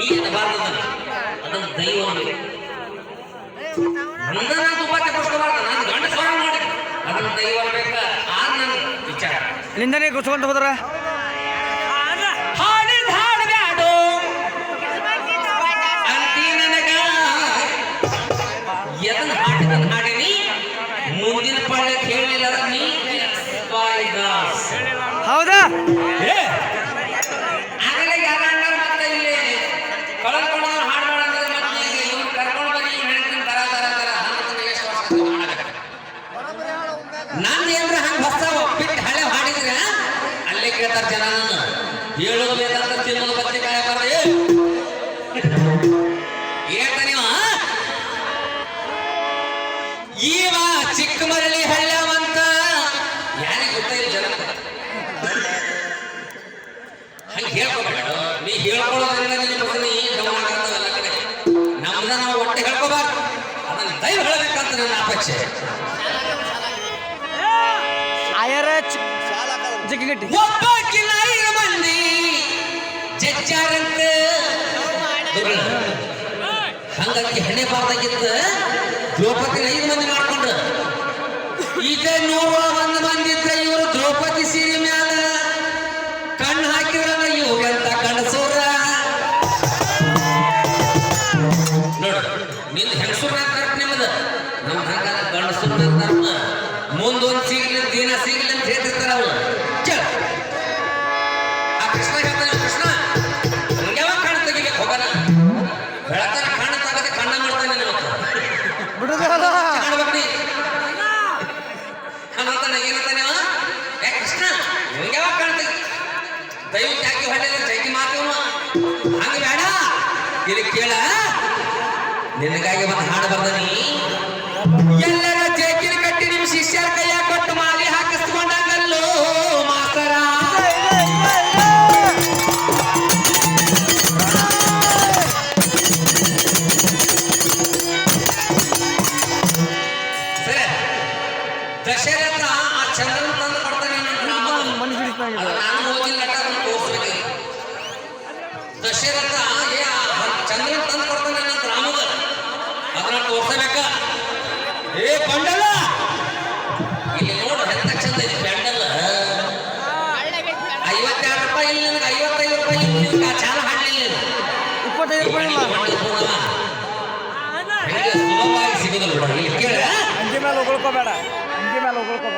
ತಂಗಿ ದೈವ ನಂದ ನಾನು ತುಂಬಾ ತಪ್ಪಿಸ್ಕೋಬಾರ್ದು ನಾನು ಗಂಡ ಸ್ವರ ಮಾಡಿ ಅದನ್ನ ದೈವ ಅನ್ಬೇಕ ಆ ನನ್ನ ವಿಚಾರ. ನಿಂದನೆ ಹೋದ್ರ? ಮುಂದಿನ ನೀ? ಹೌದಾ? ಆಗಲೇ ಕೇಳ್ತಾರ ಜನ ಹೇಳೋದು ಬೇಕಾದ ತಿನ್ನೋದು ಬತ್ತಿ ಕಾಯ ಬರ್ರಿ ಏತ ನೀವ ಈವ ಚಿಕ್ಕ ಮರಳಿ ಹಳ್ಳ್ಯವಂತ ಯಾರಿಗೆ ಗೊತ್ತಿಲ್ಲ ಜನಕ್ಕೆ. ಹಂಗೆ ಹೇಳ್ಕೋಬೇಡ. ನೀ ಹೇಳ್ಕೊಳ್ಳೋದ್ರಿಂದ ನಿನ್ನ ಬನ್ನಿ ಗಮನ ಆಗತ್ತವ ಕಡೆ. ನಮ್ದ ನಾವು ಒಟ್ಟೆ ಹೇಳ್ಕೋಬಾರ್ದು. ಅದನ್ನ ದೈವ ಹೇಳ್ಬೇಕಂತ ನನ್ನ ಅಪೇಕ್ಷೆ. ಆಯರ ಜಿಗ್ಗಿಗಟ್ಟಿ ಒಬ್ಬಾಕಿನ ಐದು ಮಂದಿ. ಜಜ್ಜಾರಂತ. ಹಂಗಾಗಿ ಹೆಣ್ಣೆ ಬಾರ್ದಾಗಿತ್ತ ದ್ರೌಪದಿ ಐದು ಮಂದಿ ಮಾಡ್ಕೊಂಡ್ರು. ಈಗ ನೂರ ಒಂದು ಮಂದಿ ಇದ್ರೆ ಇವರು ದ್ರೌಪದಿ ಸೀರೆ ಮ್ಯಾಲ ಕಣ್ಣು ಹಾಕಿದ್ರಲ್ಲ ಇವ್ರು ಕಣಸೂರ ನೋಡು ನಿಂದ ಹೆಂಗಸೂರ ಕರ್ಕ ನಿಮ್ಮದ ನಮ್ಮ ಹಂಗ ಗಂಡಸೂರ ಧರ್ಮ ಮುಂದೊಂದು ಸಿಗ್ಲಿ ದಿನ ಸಿಗ್ಲಿ ದಯವಿಟ್ಟು ಯಾಕೆ ಹೊಳ್ಳಿಲ್ಲ ಜೈಕಿ ಮಾತು ಹಂಗ ಬೇಡ ಇಲ್ಲಿ ಕೇಳ ನಿನಗಾಗಿ ಮತ್ತೆ ಹಾಡು ಬರ್ದನಿ ಎಲ್ಲರ ದಶರಥ ಆ ಚಂದ್ರನ ತಂದು ಕೊಡ್ತಾನೆ ನಾನು ಓದಿಲ್ಲ ಅದನ್ನ ತೋರಿಸ್ಬೇಕು ದಶರಥ ಏ ಆ ಚಂದ್ರನ್ ತಂದು ಕೊಡ್ತಾನೆ ನನ್ನ ರಾಮಗ ಅದನ್ನ ತೋರ್ಸಬೇಕ? ಏ ಬಂಡಲ! ಇಲ್ಲಿ ನೋಡು ಎಂತ ಚಂದ ಇದೆ ಪೆಂಡಲ್ ಐವತ್ತೆರಡು ರೂಪಾಯಿ ಇಲ್ಲಿ ನನಗೆ ಐವತ್ತೈದು ರೂಪಾಯಿ ಇಲ್ಲಿ ಚಾಲ ಹಾಡಲಿಲ್ಲ ಇಪ್ಪತ್ತೈದು ರೂಪಾಯಿ ಹೆಂಗೆ ಸುಲಭವಾಗಿ ಸಿಗೋದಿಲ್ಲ ಕೇಳ. ಅಂಜಿ ಮೇಲೆ ಉಳ್ಕೋಬೇಡ ఇంకేమైనా ఒకరికి